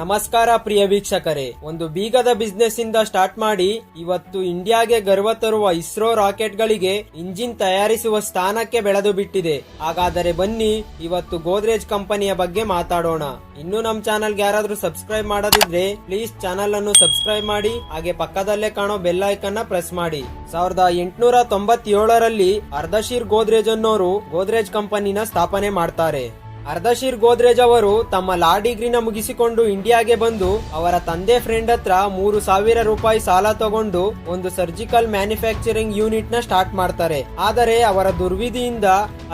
ನಮಸ್ಕಾರ ಪ್ರಿಯ ವೀಕ್ಷಕರೇ. ಒಂದು ಬೀಗದ ಬಿಸ್ನೆಸ್ ಇಂದ ಸ್ಟಾರ್ಟ್ ಮಾಡಿ ಇವತ್ತು ಇಂಡಿಯಾಗೆ ಗರ್ವ ತರುವ ಇಸ್ರೋ ರಾಕೆಟ್ ಗಳಿಗೆ ಇಂಜಿನ್ ತಯಾರಿಸುವ ಸ್ಥಾನಕ್ಕೆ ಬೆಳೆದು ಬಿಟ್ಟಿದೆ. ಹಾಗಾದರೆ ಬನ್ನಿ ಇವತ್ತು ಗೋದ್ರೇಜ್ ಕಂಪನಿಯ ಬಗ್ಗೆ ಮಾತಾಡೋಣ. ಇನ್ನು ನಮ್ ಚಾನಲ್ಗೆ ಯಾರಾದ್ರೂ ಸಬ್ಸ್ಕ್ರೈಬ್ ಮಾಡದಿದ್ರೆ ಪ್ಲೀಸ್ ಚಾನಲ್ ಅನ್ನು ಸಬ್ಸ್ಕ್ರೈಬ್ ಮಾಡಿ, ಹಾಗೆ ಪಕ್ಕದಲ್ಲೇ ಕಾಣೋ ಬೆಲ್ ಐಕನ್ನ ಪ್ರೆಸ್ ಮಾಡಿ. ಸಾವಿರದ ಎಂಟುನೂರ ತೊಂಬತ್ತೇಳರಲ್ಲಿ ಅರ್ಧಶೀರ್ ಗೋದ್ರೇಜ್ ಅನ್ನೋರು ಗೋದ್ರೇಜ್ ಕಂಪನಿನ ಸ್ಥಾಪನೆ ಮಾಡ್ತಾರೆ. ಅರ್ಧಶೀರ್ ಗೋದ್ರೇಜ್ ಅವರು ತಮ್ಮ ಲಾ ಡಿಗ್ರಿನ ಮುಗಿಸಿಕೊಂಡು ಇಂಡಿಯಾಗೆ ಬಂದು ಅವರ ತಂದೆ ಫ್ರೆಂಡ್ ಹತ್ರ ಮೂರು ಸಾವಿರ ರೂಪಾಯಿ ಸಾಲ ತಗೊಂಡು ಒಂದು ಸರ್ಜಿಕಲ್ ಮ್ಯಾನುಫ್ಯಾಕ್ಚರಿಂಗ್ ಯೂನಿಟ್ನ ಸ್ಟಾರ್ಟ್ ಮಾಡ್ತಾರೆ. ಆದರೆ ಅವರ ದುರ್ವಿಧಿಯಿಂದ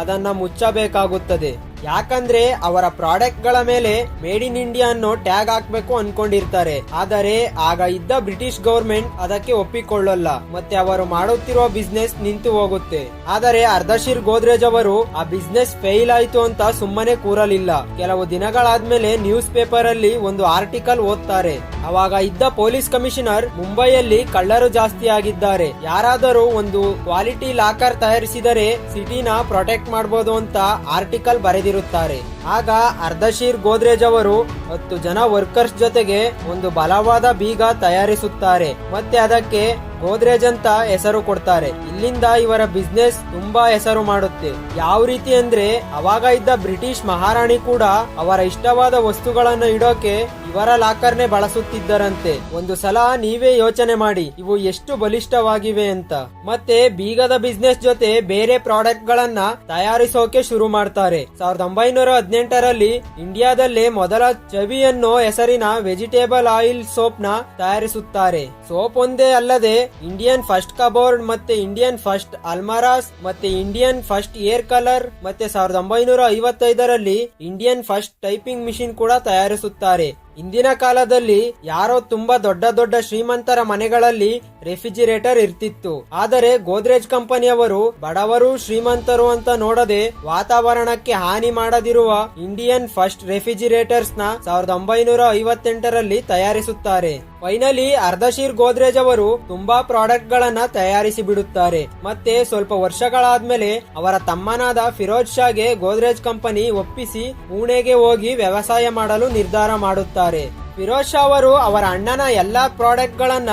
ಅದನ್ನ ಮುಚ್ಚಬೇಕಾಗುತ್ತದೆ. ಯಾಕಂದ್ರೆ ಅವರ ಪ್ರಾಡಕ್ಟ್ಗಳ ಮೇಲೆ ಮೇಡ್ ಇನ್ ಇಂಡಿಯಾ ಅನ್ನೋ ಟ್ಯಾಗ್ ಹಾಕ್ಬೇಕು ಅನ್ಕೊಂಡಿರ್ತಾರೆ. ಆದರೆ ಆಗ ಇದ್ದ ಬ್ರಿಟಿಷ್ ಗವರ್ಮೆಂಟ್ ಅದಕ್ಕೆ ಒಪ್ಪಿಕೊಳ್ಳಲ್ಲ. ಮತ್ತೆ ಅವರು ಮಾಡುತ್ತಿರುವ ಬಿಸ್ನೆಸ್ ನಿಂತು ಹೋಗುತ್ತೆ. ಆದರೆ ಅರ್ಧಶಿರ್ ಗೋದ್ರೇಜ್ ಅವರು, ಆ ಬಿಸ್ನೆಸ್ ಫೇಲ್ ಆಯ್ತು ಅಂತ ಸುಮ್ಮನೆ ಕೂರಲಿಲ್ಲ. ಕೆಲವು ದಿನಗಳಾದ್ಮೇಲೆ ನ್ಯೂಸ್ ಪೇಪರ್ ಅಲ್ಲಿ ಒಂದು ಆರ್ಟಿಕಲ್ ಓದ್ತಾರೆ. ಅವಾಗ ಇದ್ದ ಪೊಲೀಸ್ ಕಮಿಷನರ್ ಮುಂಬೈಯಲ್ಲಿ ಕಳ್ಳರು ಜಾಸ್ತಿ ಆಗಿದ್ದಾರೆ. ಯಾರಾದರೂ ಒಂದು ಕ್ವಾಲಿಟಿ ಲಾಕರ್ ತಯಾರಿಸಿದರೆ ಸಿಟಿನ ಪ್ರೊಟೆಕ್ಟ್ ಮಾಡಬಹುದು ಅಂತ ಆರ್ಟಿಕಲ್ ಬರೆದಿರುತ್ತಾರೆ ಆಗ ಅರ್ಧಶೀರ್ ಗೋದ್ರೇಜ್ ಅವರು ಹತ್ತು ಜನ ವರ್ಕರ್ಸ್ ಜೊತೆಗೆ ಒಂದು ಬಲವಾದ ಬೀಗ ತಯಾರಿಸುತ್ತಾರೆ. ಮತ್ತೆ ಅದಕ್ಕೆ ಗೋದ್ರೇಜ್ ಅಂತ ಹೆಸರು ಕೊಡ್ತಾರೆ. ಇಲ್ಲಿಂದ ಇವರ ಬಿಸ್ನೆಸ್ ತುಂಬಾ ಹೆಸರು ಮಾಡುತ್ತೆ. ಯಾವ ರೀತಿ ಅಂದ್ರೆ ಅವಾಗ ಇದ್ದ ಬ್ರಿಟಿಷ್ ಮಹಾರಾಣಿ ಕೂಡ ಅವರ ಇಷ್ಟವಾದ ವಸ್ತುಗಳನ್ನು ಇಡೋಕೆ ಇವರ ಲಾಕರ್ನೆ ಬಳಸುತ್ತಿದ್ದರಂತೆ. ಒಂದು ಸಲ ನೀವೇ ಯೋಚನೆ ಮಾಡಿ, ಇವು ಎಷ್ಟು ಬಲಿಷ್ಠವಾಗಿವೆ ಅಂತ. ಮತ್ತೆ ಬೀಗದ ಬಿಸ್ನೆಸ್ ಜೊತೆ ಬೇರೆ ಪ್ರಾಡಕ್ಟ್ ಗಳನ್ನ ತಯಾರಿಸೋಕೆ ಶುರು ಮಾಡ್ತಾರೆ. ಸಾವಿರದ ಒಂಬೈನೂರ ಹದಿನೆಂಟರಲ್ಲಿ ಇಂಡಿಯಾದಲ್ಲೇ ಮೊದಲ ಚವಿ ಅನ್ನೋ ಹೆಸರಿನ ವೆಜಿಟೇಬಲ್ ಆಯಿಲ್ ಸೋಪ್ನ ತಯಾರಿಸುತ್ತಾರೆ. ಸೋಪ್ ಒಂದೇ ಅಲ್ಲದೆ ಇಂಡಿಯನ್ ಫಸ್ಟ್ ಕಬೋರ್ಡ್ ಮತ್ತೆ ಇಂಡಿಯನ್ ಫಸ್ಟ್ ಅಲ್ಮಾರಾಸ್ ಮತ್ತೆ ಇಂಡಿಯನ್ ಫಸ್ಟ್ ಏರ್ ಕಲರ್ ಮತ್ತೆ ಸಾವಿರದ ಒಂಬೈನೂರ ಐವತ್ತೈದರಲ್ಲಿ ಇಂಡಿಯನ್ ಫಸ್ಟ್ ಟೈಪಿಂಗ್ ಮಿಷಿನ್ ಕೂಡ ತಯಾರಿಸುತ್ತಾರೆ. ಇಂದಿನ ಕಾಲದಲ್ಲಿ ಯಾರೋ ತುಂಬಾ ದೊಡ್ಡ ದೊಡ್ಡ ಶ್ರೀಮಂತರ ಮನೆಗಳಲ್ಲಿ ರೆಫ್ರಿಜಿರೇಟರ್ ಇರ್ತಿತ್ತು. ಆದರೆ ಗೋದ್ರೇಜ್ ಕಂಪನಿಯವರು ಬಡವರು ಶ್ರೀಮಂತರು ಅಂತ ನೋಡದೆ ವಾತಾವರಣಕ್ಕೆ ಹಾನಿ ಮಾಡದಿರುವ ಇಂಡಿಯನ್ ಫಸ್ಟ್ ರೆಫ್ರಿಜಿರೇಟರ್ಸ್ನ ಸಾವಿರದ ಒಂಬೈನೂರ ಐವತ್ತೆಂಟರಲ್ಲಿ ತಯಾರಿಸುತ್ತಾರೆ. ಫೈನಲಿ ಅರ್ಧಶೀರ್ ಗೋದ್ರೇಜ್ ಅವರು ತುಂಬಾ ಪ್ರಾಡಕ್ಟ್ ಗಳನ್ನ ತಯಾರಿಸಿ ಬಿಡುತ್ತಾರೆ ಮತ್ತೆ ಸ್ವಲ್ಪ ವರ್ಷಗಳಾದ್ಮೇಲೆ ಅವರ ತಮ್ಮನಾದ ಫಿರೋಜ್ ಶಾಗೆ ಗೋದ್ರೇಜ್ ಕಂಪನಿ ಒಪ್ಪಿಸಿ ಪುಣೆಗೆ ಹೋಗಿ ವ್ಯವಸಾಯ ಮಾಡಲು ನಿರ್ಧಾರ ಮಾಡುತ್ತಾರೆ. ಫಿರೋಜ್ ಶಾ ಅವರು ಅವರ ಅಣ್ಣನ ಎಲ್ಲಾ ಪ್ರಾಡಕ್ಟ್ ಗಳನ್ನ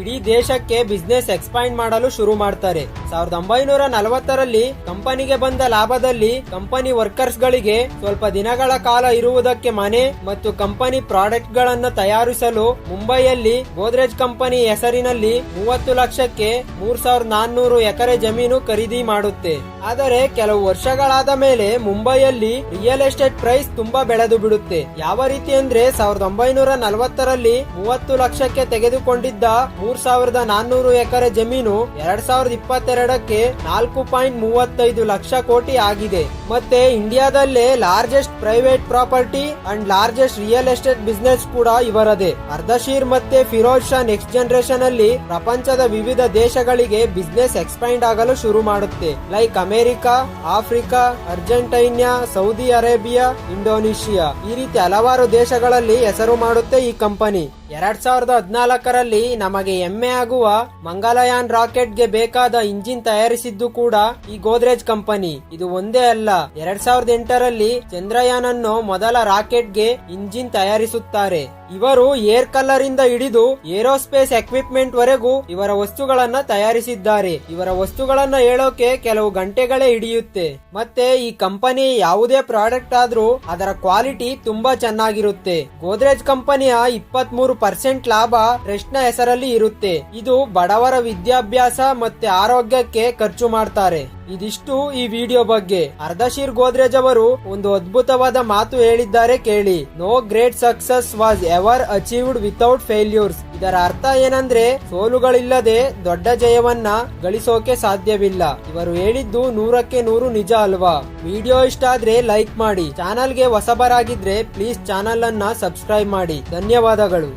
ಇಡೀ ದೇಶಕ್ಕೆ ಬಿಸ್ನೆಸ್ ಎಕ್ಸ್ಪೈಂಡ್ ಮಾಡಲು ಶುರು ಮಾಡ್ತಾರೆ. ಸಾವಿರದ ಒಂಬೈನೂರ ನಲವತ್ತರಲ್ಲಿ ಕಂಪನಿಗೆ ಬಂದ ಲಾಭದಲ್ಲಿ ಕಂಪನಿ ವರ್ಕರ್ಸ್ ಗಳಿಗೆ ಸ್ವಲ್ಪ ದಿನಗಳ ಕಾಲ ಇರುವುದಕ್ಕೆ ಮನೆ ಮತ್ತು ಕಂಪನಿ ಪ್ರಾಡಕ್ಟ್ಗಳನ್ನು ತಯಾರಿಸಲು ಮುಂಬೈಯಲ್ಲಿ ಗೋದ್ರೇಜ್ ಕಂಪನಿ ಹೆಸರಿನಲ್ಲಿ ಮೂವತ್ತು ಲಕ್ಷಕ್ಕೆ ಮೂರ್ ಸಾವಿರದ ನಾನ್ನೂರು ಎಕರೆ ಜಮೀನು ಖರೀದಿ ಮಾಡುತ್ತೆ. ಆದರೆ ಕೆಲವು ವರ್ಷಗಳಾದ ಮೇಲೆ ಮುಂಬೈಯಲ್ಲಿ ರಿಯಲ್ ಎಸ್ಟೇಟ್ ಪ್ರೈಸ್ ತುಂಬಾ ಬೆಳೆದು ಬಿಡುತ್ತೆ. ಯಾವ ರೀತಿ ಅಂದ್ರೆ ಸಾವಿರದ ಒಂಬೈನೂರ ನಲವತ್ತರಲ್ಲಿ ಮೂವತ್ತು ಲಕ್ಷಕ್ಕೆ ತೆಗೆದುಕೊಂಡಿದ್ದ ಮೂರ್ ಸಾವಿರದ ನಾನ್ನೂರು ಎಕರೆ ಜಮೀನು ಎರಡ್ ಸಾವಿರದ ಇಪ್ಪತ್ತೆರಡಕ್ಕೆ ನಾಲ್ಕು ಪಾಯಿಂಟ್ ಮೂವತ್ತೈದು ಲಕ್ಷ ಕೋಟಿ ಆಗಿದೆ. ಮತ್ತೆ ಇಂಡಿಯಾದಲ್ಲೇ largest private property and largest real estate business ಕೂಡ ಇವರದೇ. ಅರ್ಧಶೀರ್ ಮತ್ತೆ ಫಿರೋಜ್ ಶಾ ನೆಕ್ಸ್ಟ್ ಜನರೇಷನ್ ಅಲ್ಲಿ ಪ್ರಪಂಚದ ವಿವಿಧ ದೇಶಗಳಿಗೆ ಬಿಸ್ನೆಸ್ ಎಕ್ಸ್ಪೈಂಡ್ ಆಗಲು ಶುರು ಮಾಡುತ್ತೆ. Like America, Africa Argentina Saudi Arabia, Indonesia. ಈ ರೀತಿ ಹಲವಾರು ದೇಶಗಳಲ್ಲಿ ಹೆಸರು ಮಾಡುತ್ತೆ ಈ ಕಂಪನಿ. ಎರಡ್ ಸಾವಿರದ ಹದಿನಾಲ್ಕರಲ್ಲಿ ನಮಗೆ ಹೆಮ್ಮೆ ಆಗುವ ಮಂಗಲಯಾನ್ ರಾಕೆಟ್ಗೆ ಬೇಕಾದ ಇಂಜಿನ್ ತಯಾರಿಸಿದ್ದು ಕೂಡ ಈ ಗೋದ್ರೇಜ್ ಕಂಪನಿ. ಇದು ಒಂದೇ ಅಲ್ಲ ಎರಡ್ ಸಾವಿರದ ಎಂಟರಲ್ಲಿ ಚಂದ್ರಯಾನ್ ಅನ್ನು ಮೊದಲ ರಾಕೆಟ್ಗೆ ಇಂಜಿನ್ ತಯಾರಿಸುತ್ತಾರೆ. ಇವರು ಏರ್ ಕಲರಿಂದ ಹಿಡಿದು ಏರೋಸ್ಪೇಸ್ ಎಕ್ವಿಪ್ಮೆಂಟ್ ವರೆಗೂ ಇವರ ವಸ್ತುಗಳನ್ನ ತಯಾರಿಸಿದ್ದಾರೆ. ಇವರ ವಸ್ತುಗಳನ್ನ ಹೇಳೋಕೆ ಕೆಲವು ಗಂಟೆಗಳೇ ಹಿಡಿಯುತ್ತೆ. ಮತ್ತೆ ಈ ಕಂಪನಿ ಯಾವುದೇ ಪ್ರಾಡಕ್ಟ್ ಆದ್ರೂ ಅದರ ಕ್ವಾಲಿಟಿ ತುಂಬಾ ಚೆನ್ನಾಗಿರುತ್ತೆ. ಗೋದ್ರೇಜ್ ಕಂಪನಿಯ ಇಪ್ಪತ್ತ್ ಮೂರು ಪರ್ಸೆಂಟ್ ಲಾಭ ರೆಸ್ಟ್ನ ಹೆಸರಲ್ಲಿ ಇರುತ್ತೆ. ಇದು ಬಡವರ ವಿದ್ಯಾಭ್ಯಾಸ ಮತ್ತೆ ಆರೋಗ್ಯಕ್ಕೆ ಖರ್ಚು ಮಾಡ್ತಾರೆ. ಇದಿಷ್ಟು ಈ ವಿಡಿಯೋ ಬಗ್ಗೆ. ಅರ್ಧಶೀರ್ ಗೋದ್ರೇಜ್ ಅವರು ಒಂದು ಅದ್ಭುತವಾದ ಮಾತು ಹೇಳಿದ್ದಾರೆ ಕೇಳಿ. No great success was ever achieved without failures ಇದರ ಅರ್ಥ ಏನಂದ್ರೆ, ಸೋಲುಗಳಿಲ್ಲದೆ ದೊಡ್ಡ ಜಯವನ್ನ ಗಳಿಸೋಕೆ ಸಾಧ್ಯವಿಲ್ಲ. ಇವರು ಹೇಳಿದ್ದು ನೂರಕ್ಕೆ ನೂರು ನಿಜ ಅಲ್ವಾ? ವಿಡಿಯೋ ಇಷ್ಟ ಆದ್ರೆ ಲೈಕ್ ಮಾಡಿ. ಚಾನಲ್ಗೆ ಹೊಸಬರಾಗಿದ್ರೆ ಪ್ಲೀಸ್ ಚಾನಲ್ ಅನ್ನ ಸಬ್ಸ್ಕ್ರೈಬ್ ಮಾಡಿ. ಧನ್ಯವಾದಗಳು.